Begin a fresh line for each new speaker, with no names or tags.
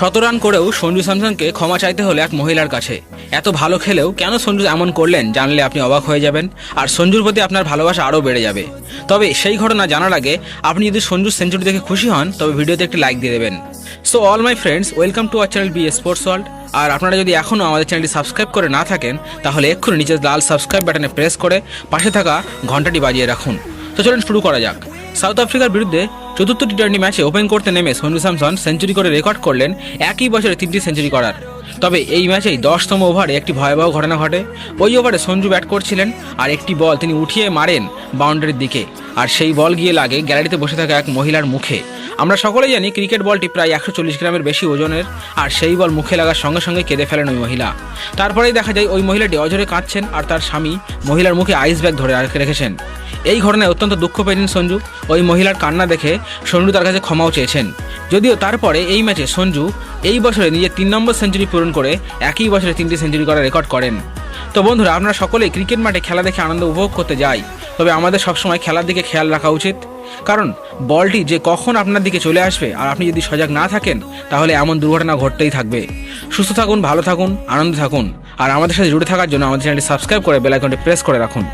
শত রান করেও সঞ্জু স্যামসনকে ক্ষমা চাইতে হলো এক মহিলার কাছে। এত ভালো খেলেও কেন সঞ্জু এমন করলেন জানলে আপনি অবাক হয়ে যাবেন, আর সঞ্জুর প্রতি আপনার ভালোবাসা আরও বেড়ে যাবে। তবে সেই ঘটনা জানার আগে আপনি যদি সঞ্জুর সেঞ্চুরি দেখে খুশি হন, তবে ভিডিওতে একটি লাইক দিয়ে দেবেন। So all my friends welcome to our channel B sports world আর আপনারা যদি এখনও আমাদের চ্যানেলটি সাবস্ক্রাইব করে না থাকেন, তাহলে এক্ষুনি নিচে লাল সাবস্ক্রাইব বাটনে প্রেস করে পাশে থাকা ঘন্টাটি বাজিয়ে রাখুন। তো চলুন শুরু করা যাক। সাউথ আফ্রিকার বিরুদ্ধে চতুর্থ টি টোয়েন্টি ম্যাচে ওপেন করতে নেমে সঞ্জু স্যামসন সেঞ্চুরি করে রেকর্ড করলেন একই বছরে তিনটি সেঞ্চুরি করার। তবে এই ম্যাচেই দশতম ওভারে একটি ভয়াবহ ঘটনা ঘটে। ওই ওভারে সঞ্জু ব্যাট করছিলেন আর একটি বল তিনি উঠিয়ে মারেন বাউন্ডারির দিকে। আর সেই বল গিয়ে লাগে গ্যালারিতে বসে থাকা এক মহিলার মুখে। আমরা সকলেই জানি ক্রিকেট বলটি প্রায় একশো চল্লিশ গ্রামের বেশি ওজনের, আর সেই বল মুখে লাগার সঙ্গে সঙ্গে কেঁদে ফেলেন ওই মহিলা। তারপরেই দেখা যায় ওই মহিলাটি অজরে কাঁদছেন আর তার স্বামী মহিলার মুখে আইস ব্যাগ ধরে রেখেছেন। এই ঘটনায় অত্যন্ত দুঃখ পেয়েছেন সঞ্জু। ওই মহিলার কান্না দেখে সঞ্জু তার কাছে ক্ষমাও চেয়েছেন। যদিও তারপরে এই ম্যাচে সঞ্জু এই বছরে নিজের তিন নম্বর সেঞ্চুরি পূরণ করে একই বছরে তিনটি সেঞ্চুরি করার রেকর্ড করেন। তো বন্ধুরা আপনারা সকলেই ক্রিকেট মাঠে খেলা দেখে আনন্দ উপভোগ করতে যাই। তবে আমাদের সবসময় খেলার দিকে খেয়াল রাখা উচিত। কারণ বলটি যে কখন আপনার দিকে চলে আসবে আর আপনি যদি সজাগ না থাকেন, তাহলে এমন দুর্ঘটনা ঘটতেই থাকবে। সুস্থ থাকুন, ভালো থাকুন, আনন্দে থাকুন। আর আমাদের সাথে জুড়ে থাকার জন্য আমাদের চ্যানেলটি সাবস্ক্রাইব করে বেল আইকনটি প্রেস করে রাখুন।